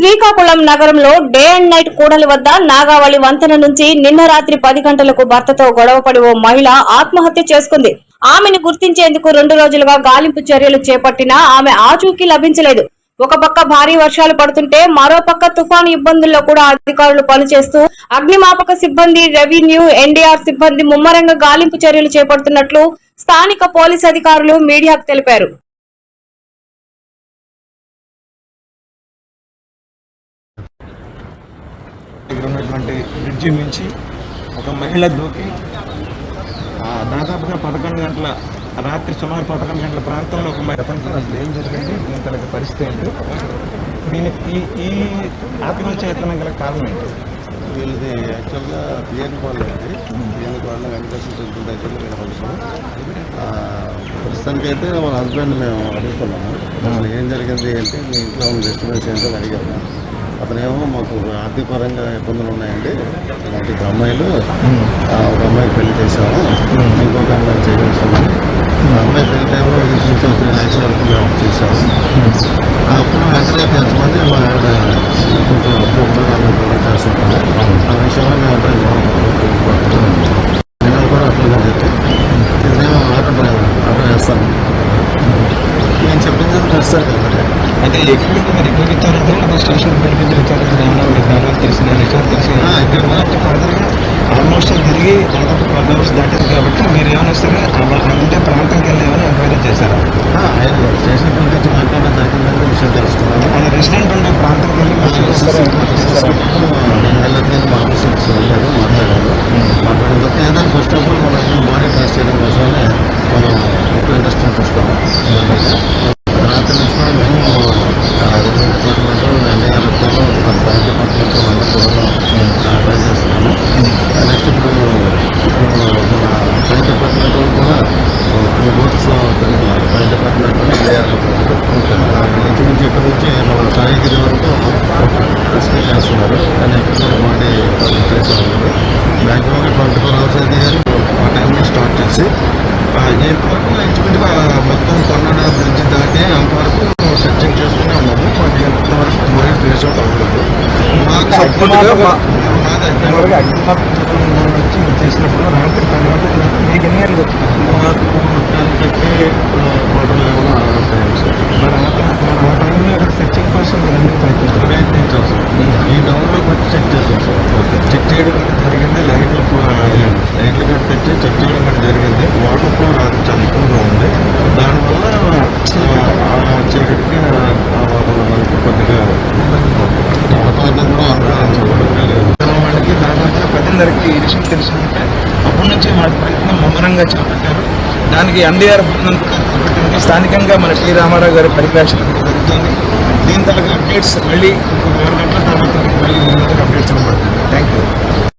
శ్రీకాకుళం నగరంలో day and night కూడలి వద్ద నాగావళి వంతెన నుంచి నిన్న రాత్రి పది గంటలకు భర్తతో గొడవపడి ఓ మహిళ ఆత్మహత్య చేసుకుంది. ఆమెను గుర్తించేందుకు రెండు రోజులుగా గాలింపు చర్యలు చేపట్టినా ఆమె ఆచూకీ లభించలేదు. ఒక పక్క భారీ వర్షాలు పడుతుంటే మరో పక్క తుఫాను ఇబ్బందుల్లో కూడా అధికారులు పనిచేస్తూ అగ్నిమాపక సిబ్బంది రెవెన్యూ ఎన్డీఆర్ సిబ్బంది ముమ్మరంగా గాలింపు చర్యలు చేపడుతున్నట్లు స్థానిక పోలీసు అధికారులు మీడియాకు తెలిపారు. దగ్గర ఉన్నటువంటి బ్రిడ్జి నుంచి ఒక మహిళ దూకి దాదాపుగా పదకొండు గంటల రాత్రి సుమారు పదకొండు గంటల ప్రాంతంలో ఒక మహిళ ప్రపంచంలో అసలు ఏం జరిగింది? దీని తనకి పరిస్థితి ఏంటి? దీనికి ఈ ఈ గల కారణం ఏంటి? వీళ్ళది యాక్చువల్గా పిఎన్ కాలనీ అండి. P N colony Venkateswara temple దగ్గర వీళ్ళ ఫంక్షన్ ప్రస్తుతానికైతే వాళ్ళ హస్బెండ్ మేము అడుగుతున్నాము. అసలు ఏం జరిగింది ఏంటి? మీ ఇంట్లో ఉన్న డిస్టర్బెన్స్ ఏంటో అడిగాము. అతనేమో మాకు ఆర్థిక పరంగా ఇబ్బందులు ఉన్నాయండి. మాకు ఇద్దరు అమ్మాయిలు ఒక అమ్మాయికి పెళ్ళి చేసాము ఇంకొక అమ్మాయి చేయించామని ఆ అమ్మాయి పెళ్ళి టైంలో ఇంకొక త్రీ ల్యాక్స్ వరకు మేము చేసాము అప్పుడు వెంటనే ఎంతమంది మా ఆవిడ కొంచెం అప్పు కూడా చేస్తుంటాను ఆ విషయంలో మేము అంటే నేను కూడా అట్లా చెప్పి నేను ఆటో డ్రైవర్ ఆటో వేస్తాను. నేను చెప్పింది చేస్తారు అంటే ఎక్కడికి మరి ఎక్కడికి ఇచ్చారంటే లేదా స్టేషన్ ఇచ్చారంటే ఏమన్నా మీకు దానివల్ల తెలిసిన విషయాలు తెలిసిన ఇక్కడ ఫర్దర్గా ఆల్మోస్ట్ తిరిగి దాదాపు ట్వెల్వ్ అవర్స్ దాటింది కాబట్టి మీరు ఏమైనా సరే అవ- అంటే ప్రాంతంకి వెళ్ళి ఏమైనా ఎంక్వైరీ చేశారా. స్టేషన్ పిలిపించి మాట్లాడడం జరిగిందని విషయం తెలుసుకున్నాను మన రెసిడెంట్ ఉండే ప్రాంతంకి వెళ్ళి? నేను వెళ్ళట్లేదు మా ఆఫీసర్స్ వెళ్ళారు మాట్లాడారు. మాట్లాడిన ఏదైనా ఫస్ట్ ఆఫ్ ఆల్ మనం బాడీ టెస్ట్ చేయడం కోసమే మనం ఎక్కువ ఇంట్రెస్ట్ చూపిస్తాము రాత్రి నుంచి కూడా మేము రెవెన్యూ డిపార్ట్మెంట్ ఎన్ఐఆర్ఎఫ్లో ఫైర్ డిపార్ట్మెంట్ అందరూ కూడా ట్రై చేస్తున్నాము నెక్స్ట్ ఇప్పుడు ఇప్పుడు మన ఫైర్ డిపార్ట్మెంట్ వాళ్ళు కూడా టూ బోట్స్ తిరుగుతున్నారు ఫైర్ డిపార్ట్మెంట్ ఎన్ఐఆర్ఎఫ్ ఇంచుమించు ఇక్కడ నుంచి సాయిగిరి వరకు రెస్క్యూ చేస్తున్నారు. కానీ ఇక్కడ బాడీ ప్లేస్ అవుతుంది మ్యాక్సిమం ట్వంటీ ఫోర్ అవర్స్ అయితే ఆ టైంలో స్టార్ట్ చేసి ఇంచుమించుగా మొత్తం కన్నడ బ్రిడ్జ్ దాటి అంతవరకు సెర్చింగ్ చేసుకునే ఉన్నాము. మాకు ఎంతవరకు బాడీ ట్రేస్ అవుట్ అవ్వలేదు. మాకు సపోర్ట్గా మా మీరు చేసినప్పుడు మీకు ఎన్ని గంటలకు వచ్చింది మాకు టెన్ థర్టీ హోటల్ ఏమైనా టైం సార్ మరి ఆ టైం- మరి ఆ టైంలో అక్కడ సెర్చింగ్ కోసం మీరు అన్ని ప్రయత్నించారు ప్రయత్నించాం సార్ ఈ టౌన్లోకి వచ్చి చెక్ చేసాం సార్ చెక్ చేయడం కూడా జరిగింది లైట్లు లైట్లు కూడా తెచ్చి చెక్ చేయడం కూడా జరిగింది. వాటర్ ఫ్లో రాదు చాలా ఎక్కువగా ఉంది. దానివల్ల చీకటికి ఆ వాతావరణానికి కొద్దిగా వాతావరణం కూడా అనుకూలించబడలేదు వాళ్ళకి దాదాపుగా ప్రజలందరికీ ఈ విషయం తెలిసిందంటే అప్పటి నుంచి వాళ్ళ ప్రయత్నం ముమ్మరంగా చేపట్టారు. దానికి ఎన్డీఆర్ బృందం స్థానికంగా మన శ్రీ రామారావు గారి పరిపాలన జరుగుతుంది. దీని తగ్గ అప్డేట్స్ మళ్ళీ ఇంకొక ఆరు గంటల తర్వాత మళ్ళీ మీ ముందుకు అప్డేట్స్ ఇవ్వబడుతుంది థ్యాంక్ యూ